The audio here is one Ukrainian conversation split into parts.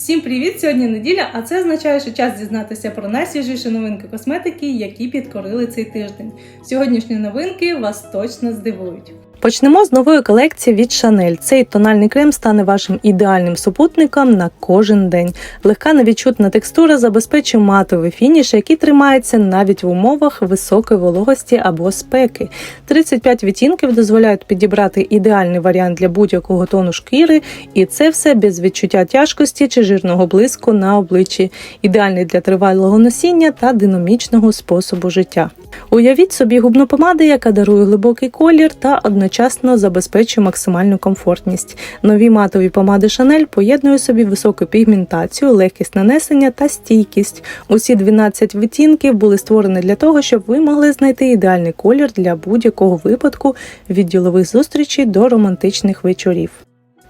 Всім привіт! Сьогодні неділя, а це означає, що час дізнатися про найсвіжіші новинки косметики, які підкорили цей тиждень. Сьогоднішні новинки вас точно здивують. Почнемо з нової колекції від Chanel. Цей тональний крем стане вашим ідеальним супутником на кожен день. Легка невідчутна текстура забезпечує матовий фініш, який тримається навіть в умовах високої вологості або спеки. 35 відтінків дозволяють підібрати ідеальний варіант для будь-якого тону шкіри, і це все без відчуття тяжкості чи жирного блиску на обличчі, ідеальний для тривалого носіння та динамічного способу життя. Уявіть собі губну помаду, яка дарує глибокий колір та одночасно забезпечує максимальну комфортність. Нові матові помади Шанель поєднує собі високу пігментацію, легкість нанесення та стійкість. Усі 12 відтінків були створені для того, щоб ви могли знайти ідеальний колір для будь-якого випадку від ділових зустрічей до романтичних вечорів.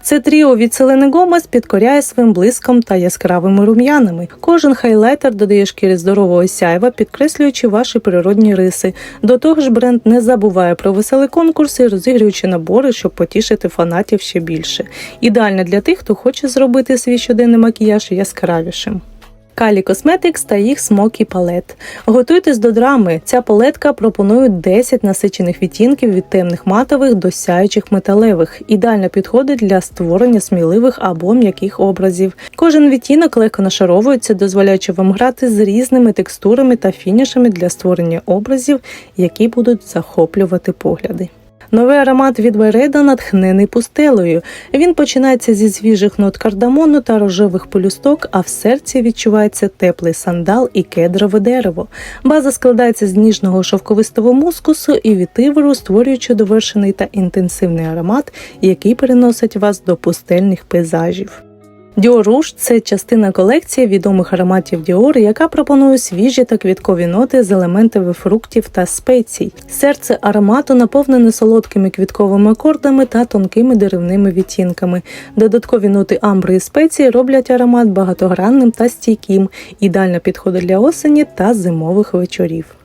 Це тріо від Селени Гомес підкоряє своїм блиском та яскравими рум'янами. Кожен хайлайтер додає шкірі здорового сяйва, підкреслюючи ваші природні риси. До того ж, бренд не забуває про веселі конкурси, розігруючи набори, щоб потішити фанатів ще більше. Ідеально для тих, хто хоче зробити свій щоденний макіяж яскравішим. Калі Cosmetics та їх Smoky палет. Готуйтесь до драми. Ця палетка пропонує 10 насичених відтінків від темних матових до сяючих металевих. Ідеально підходить для створення сміливих або м'яких образів. Кожен відтінок легко нашаровується, дозволяючи вам грати з різними текстурами та фінішами для створення образів, які будуть захоплювати погляди. Новий аромат від Вереда натхнений пустелею. Він починається зі свіжих нот кардамону та рожевих полюсток, а в серці відчувається теплий сандал і кедрове дерево. База складається з ніжного шовковистого мускусу і вітиверу, створюючи довершений та інтенсивний аромат, який переносить вас до пустельних пейзажів. Dior Rouge – це частина колекції відомих ароматів Dior, яка пропонує свіжі та квіткові ноти з елементами фруктів та спецій. Серце аромату наповнене солодкими квітковими акордами та тонкими деревними відтінками. Додаткові ноти амбри і спеції роблять аромат багатогранним та стійким, ідеально підходить для осені та зимових вечорів.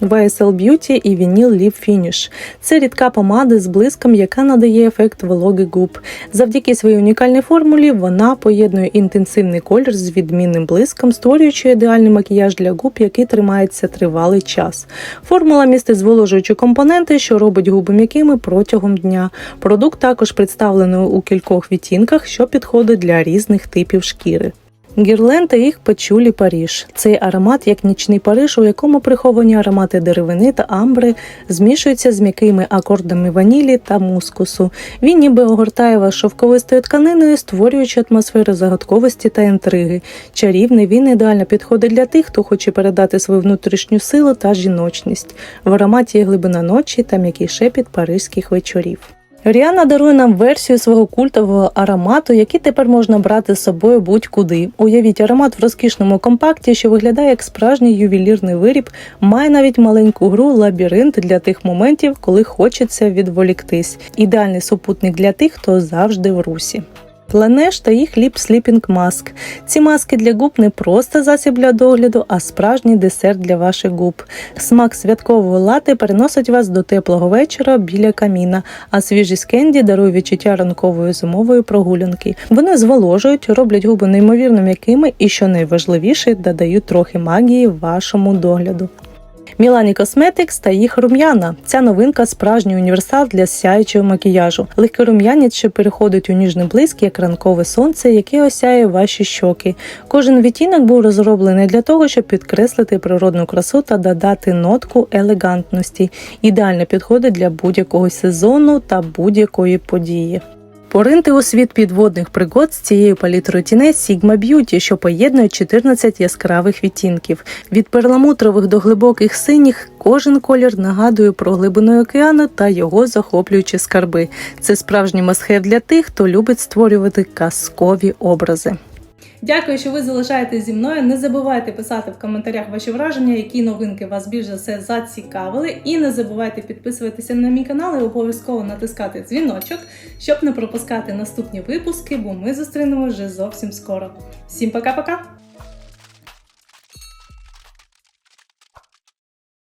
YSL Beauty і Vinyl Lip Finish. Це рідка помада з блиском, яка надає ефект вологи губ. Завдяки своїй унікальній формулі вона поєднує інтенсивний колір з відмінним блиском, створюючи ідеальний макіяж для губ, який тримається тривалий час. Формула містить зволожуючі компоненти, що робить губи м'якими протягом дня. Продукт також представлений у кількох відтінках, що підходить для різних типів шкіри. Гірлен та їх пачулі Паріж. Цей аромат як нічний Париж, у якому приховані аромати деревини та амбри змішуються з м'якими акордами ванілі та мускусу. Він ніби огортає вас шовковистою тканиною, створюючи атмосферу загадковості та інтриги. Чарівний він ідеально підходить для тих, хто хоче передати свою внутрішню силу та жіночність. В ароматі є глибина ночі та м'який шепіт паризьких вечорів. Ріана дарує нам версію свого культового аромату, який тепер можна брати з собою будь-куди. Уявіть, аромат в розкішному компакті, що виглядає як справжній ювелірний виріб, має навіть маленьку гру лабіринт для тих моментів, коли хочеться відволіктись. Ідеальний супутник для тих, хто завжди в русі. Пленеш та їх ліп сліпінг маск. Ці маски для губ не просто засіб для догляду, а справжній десерт для ваших губ. Смак святкового лати переносить вас до теплого вечора біля каміна, а свіжість кенді дарує відчуття ранкової зимової прогулянки. Вони зволожують, роблять губи неймовірно м'якими і, що найважливіше, додають трохи магії вашому догляду. Мілані Cosmetics та їх рум'яна. Ця новинка справжній універсал для сяючого макіяжу. Легкий рум'янець, що переходить у ніжний блиск, як ранкове сонце, яке осяє ваші щоки. Кожен відтінок був розроблений для того, щоб підкреслити природну красу та додати нотку елегантності. Ідеально підходить для будь-якого сезону та будь-якої події. Поринти у світ підводних пригод з цією палітрою тіней Sigma Beauty, що поєднує 14 яскравих відтінків. Від перламутрових до глибоких синіх кожен колір нагадує про глибину океану та його захоплюючі скарби. Це справжній масхев для тих, хто любить створювати казкові образи. Дякую, що ви залишаєтесь зі мною. Не забувайте писати в коментарях ваші враження, які новинки вас більш за все зацікавили. І не забувайте підписуватися на мій канал і обов'язково натискати дзвіночок, щоб не пропускати наступні випуски, бо ми зустрінемо вже зовсім скоро. Всім пока-пока!